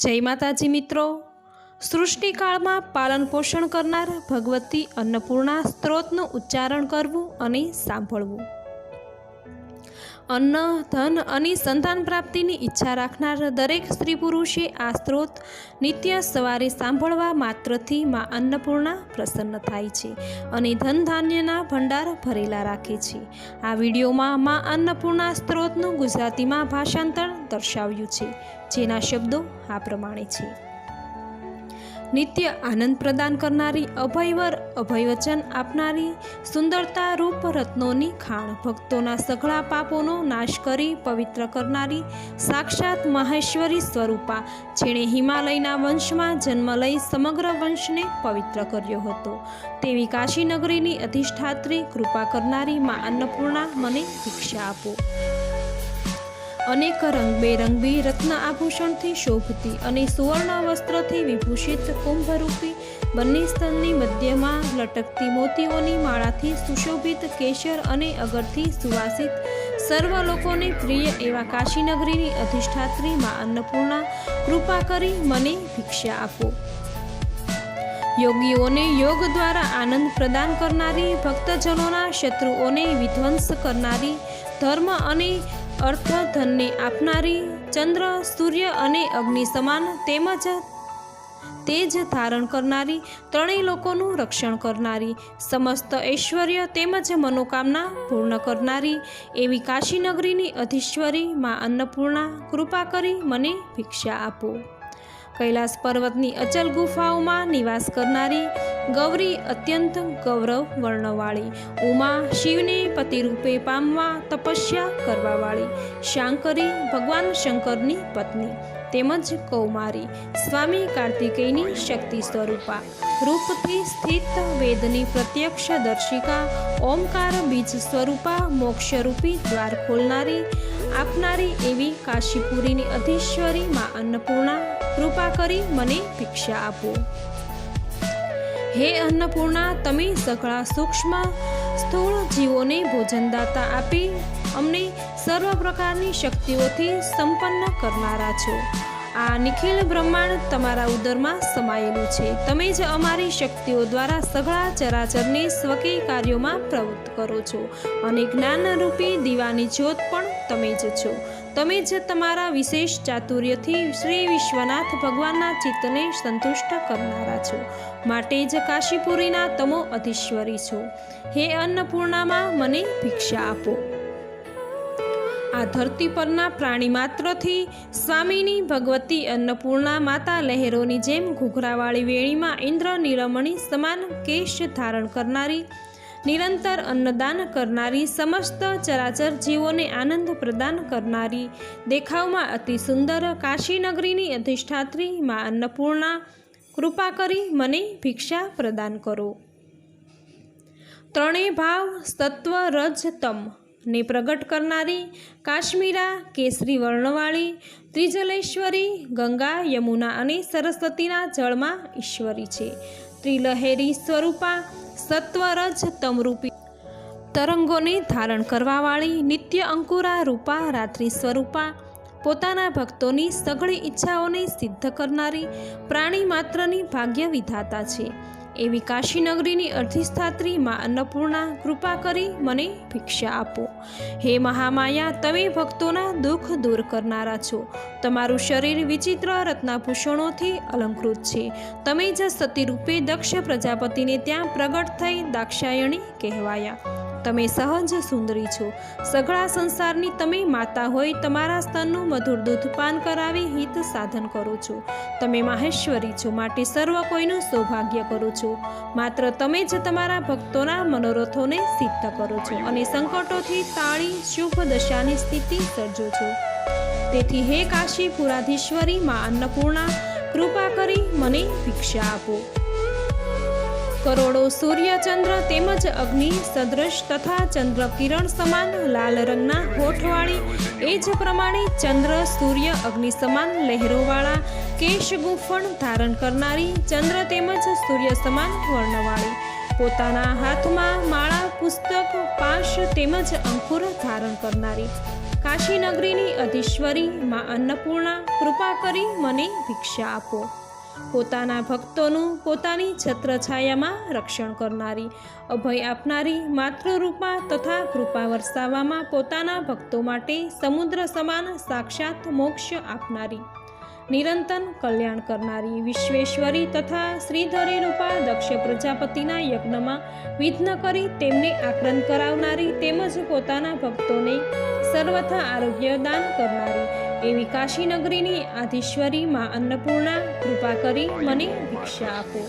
જય માતાજી મિત્રો. સૃષ્ટિકાળમાં પાલન પોષણ કરનાર ભગવતી અન્નપૂર્ણા સ્ત્રોતનું ઉચ્ચારણ કરવું અને સાંભળવું. અન્ન, ધન અને સંતાન પ્રાપ્તિની ઈચ્છા રાખનાર દરેક સ્ત્રી પુરુષે આ સ્ત્રોત નિત્ય સવારે સાંભળવા માત્રથી માં અન્નપૂર્ણા પ્રસન્ન થાય છે અને ધન ધાન્યના ભંડાર ભરેલા રાખે છે. આ વિડીયોમાં મા અન્નપૂર્ણા સ્ત્રોતનું ગુજરાતીમાં ભાષાંતર દર્શાવ્યું છે, જેના શબ્દો આ પ્રમાણે છે. નિત્ય આનંદ પ્રદાન કરનારી, અભયવર, અભયવચન આપનારી સુંદરતા રૂપ રત્નોની ખાણ. ભક્તોના સઘળા પાપોનો નાશ કરી પવિત્ર કરનારી સાક્ષાત મહેશ્વરી સ્વરૂપા. જેણે હિમાલયના વંશમાં જન્મ લઈ સમગ્ર વંશને પવિત્ર કર્યો હતો. તેવી કાશીનગરીની અધિષ્ઠાત્રી કૃપા કરનારી મા અન્નપૂર્ણા મને ભિક્ષા આપો. અનેક રંગબેરંગી રત્ન આભૂષણથી શોભતી અને સુવર્ણ વસ્ત્રથી વિભૂષિત કુંભરૂપી બંને સ્તનની મધ્યમાં લટકતી મોતીઓની માળાથી સુશોભિત કેસર અને અગરથી સુવાસિત સર્વ લોકોને પ્રિય એવા કાશીનગરીની અધિષ્ઠાત્રી મા અન્નપૂર્ણા, કૃપા કરી મને ભિક્ષા આપો. યોગીઓને યોગ દ્વારા આનંદ પ્રદાન કરનારી ભક્તજનોના શત્રુઓને વિધ્વંસ કરનારી ધર્મ અને અર્થ ધનને આપનારી ચંદ્ર, સૂર્ય અને અગ્નિ સમાન તેમજ તેજ ધારણ કરનારી ત્રણેય લોકોનું રક્ષણ કરનારી, સમસ્ત ઐશ્વર્ય તેમજ મનોકામના પૂર્ણ કરનારી એવી કાશીનગરીની અધીશ્વરી માં અન્નપૂર્ણા કૃપા કરી મને ભિક્ષા આપો. કૈલાસ પર્વતની અચલ ગુફાઓમાં નિવાસ કરનારી ગૌરી અત્યંત ગૌરવ વર્ણવાળી. ઉમા શિવને પતિરૂપે પામવા તપસ્યા કરવાવાળી. શાંકરી ભગવાન શંકરની પત્ની. તેમજ કૌમારી. સ્વામી કાર્તિકેયની શક્તિ સ્વરૂપા. રૂપથી સ્થિત વેદની પ્રત્યક્ષ દર્શિકા. ઓમકાર બીજ સ્વરૂપા મોક્ષરૂપી દ્વાર ખોલનારી. આપનારી એવી કાશીપુરીની અધીશ્વરી માં અન્નપૂર્ણા. કૃપા કરી મને ભિક્ષા આપો. હે અન્નપૂર્ણા, તમે સઘળા સૂક્ષ્મ સ્થૂળ જીવોને ભોજનદાતા આપી અમને સર્વ પ્રકારની શક્તિઓથી સંપન્ન કરનારા છો. આ નિખિલ બ્રહ્માંડ તમારા ઉદરમાં સમાયેલું છે. તમે જ અમારી શક્તિઓ દ્વારા સઘળા ચરાચરને સ્વકે કાર્યોમાં પ્રવૃત્ત કરો છો અને જ્ઞાનરૂપી દીવાની જ્યોત પણ તમે જ છો. તમે જ તમારા વિશેષ ચાતુર્યથી શ્રી વિશ્વનાથ ભગવાનના ચિત્તને સંતુષ્ટ કરનારા છો. માટે જ કાશીપુરીના તમો અધીશ્વરી છો. હે અન્નપૂર્ણામાં, મને ભિક્ષા આપો. આ ધરતી પરના પ્રાણી માત્રથી સ્વામીની ભગવતી અન્નપૂર્ણા માતા લહેરોની જેમ ઘૂઘરાવાળી વેણીમાં ઇન્દ્ર નીલમણી સમાન કેશ ધારણ કરનારી નિરંતર અન્નદાન કરનારી સમસ્ત ચરાચર જીવોને આનંદ પ્રદાન કરનારી દેખાવમાં અતિ સુંદર કાશીનગરીની અધિષ્ઠાત્રી માં અન્નપૂર્ણા, કૃપા કરી મને ભિક્ષા પ્રદાન કરો. ત્રણેય ભાવ સત્વ રજ તમ ને પ્રગટ કરનારી કાશ્મીરા, કેસરી વર્ણવાળી, ત્રિજલેશ્વરી, ગંગા, યમુના અને સરસ્વતીના જળમાં ઈશ્વરી છે. ત્રિલહેરી સ્વરૂપા સત્વરજ તમરૂપી. તરંગોને ધારણ કરવાવાળી નિત્ય અંકુરા રૂપા રાત્રિ સ્વરૂપા. પોતાના ભક્તોની સઘળી ઈચ્છાઓને સિદ્ધ કરનારી પ્રાણી માત્રની ભાગ્ય વિધાતા છે. એવી કાશીનગરીની અર્ધિષ્ઠાત્રી માં અન્નપૂર્ણા કૃપા કરી મને ભિક્ષા આપો. હે મહામાયા, તમે ભક્તોના દુઃખ દૂર કરનારા છો. તમારું શરીર વિચિત્ર રત્નાભૂષણોથી અલંકૃત છે. તમે જ સતીરૂપે દક્ષ પ્રજાપતિને ત્યાં પ્રગટ થઈ દાક્ષાયણી કહેવાયા. તમે સહજ સુંદરી છો. સઘળા સંસારની તમે માતા હોય તમારા સ્તનનું મધુર દૂધ પાન કરાવી હિત સાધન કરો છો. તમે માહેશ્વરી છો, માટે સર્વ કોઈનું સૌભાગ્ય કરો છો. માત્ર તમે જ તમારા ભક્તોના મનોરથોને સિદ્ધ કરો છો અને સંકટોથી તાળી શુભ દશાની સ્થિતિ સર્જો છો. તેથી હે કાશી પુરાધીશ્વરી માં અન્નપૂર્ણા, કૃપા કરી મને ભિક્ષા આપો. કરોડો સૂર્ય ચંદ્ર તેમજ અગ્નિ, સદૃશ તથા ચંદ્ર કિરણ સમાન લાલ રંગના હોઠવાળી, એ જ પ્રમાણે ચંદ્ર, સૂર્ય, અગ્નિ સમાન લહેરોવાળા કેશ ગુફણ ધારણ કરનારી, ચંદ્ર તેમજ સૂર્ય સમાન વર્ણવાળી. પોતાના હાથમાં માળા, પુસ્તક, પાશ તેમજ અંકુર ધારણ કરનારી. કાશીનગરીની અધીશ્વરી માં અન્નપૂર્ણા, કૃપા કરી મને ભિક્ષા આપો. પોતાના ભક્તોનું પોતાની છત્રછાયામાં રક્ષણ કરનારી, અભય આપનારી માતૃરૂપા તથા કૃપા વરસાવવામાં પોતાના ભક્તો માટે સમુદ્ર સમાન સાક્ષાત મોક્ષ આપનારી, નિરંતર કલ્યાણ કરનારી વિશ્વેશ્વરી તથા શ્રીધરી રૂપા દક્ષ પ્રજાપતિના યજ્ઞમાં વિઘ્ન કરી તેમને આક્રંદ કરાવનારી તેમજ પોતાના ભક્તોને સર્વથા આરોગ્ય દાન કરનારી એવી કાશીનગરીની આધીશ્વરી માં અન્નપૂર્ણા, કૃપા કરી મને ભિક્ષા આપો.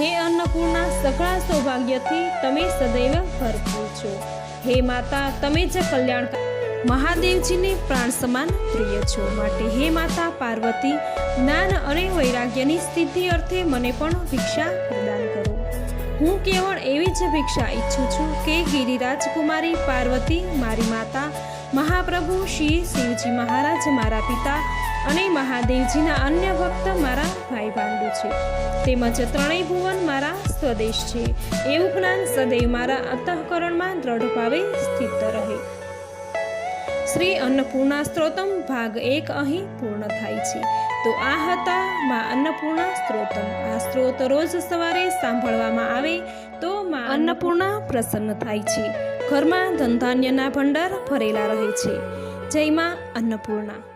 હે અન્નપૂર્ણા, સકળા સૌભાગ્યથી તમે સદૈવ ભરપૂર છો. હે માતા, તમે જ કલ્યાણ મહાદેવજીને પ્રાણ સમાન પ્રિય છો. માટે હે માતા પાર્વતી, જ્ઞાન અને વૈરાગ્યની સ્થિતિ અર્થે મને પણ ભિક્ષા પ્રદાન કરો. હું કેવળ એવી જ ભિક્ષા ઈચ્છું છું કે ગિરિરાજકુમારી પાર્વતી, મારી માતા મહાપ્રભુ શ્રી શિવજી મહારાજ, મારા પિતા અને મહાદેવજીના અન્ય ભક્ત મારા ભાઈ ભાંડુ છે. તેમજ ત્રણેય ભુવન મારા સ્વદેશ છે. એવું જ્ઞાન સદૈવ મારા અંતઃકરણમાં દ્રઢ ભાવે સ્થિત રહે. શ્રી અન્નપૂર્ણા સ્ત્રોતમ ભાગ એક અહીં પૂર્ણ થાય છે. તો આ હતા માં અન્નપૂર્ણા સ્ત્રોતમ. આ સ્ત્રોત રોજ સવારે સાંભળવામાં આવે તો માં અન્નપૂર્ણા પ્રસન્ન થાય છે. ઘરમાં ધનધાન્યના ભંડાર ભરેલા રહે છે. જય માં અન્નપૂર્ણા.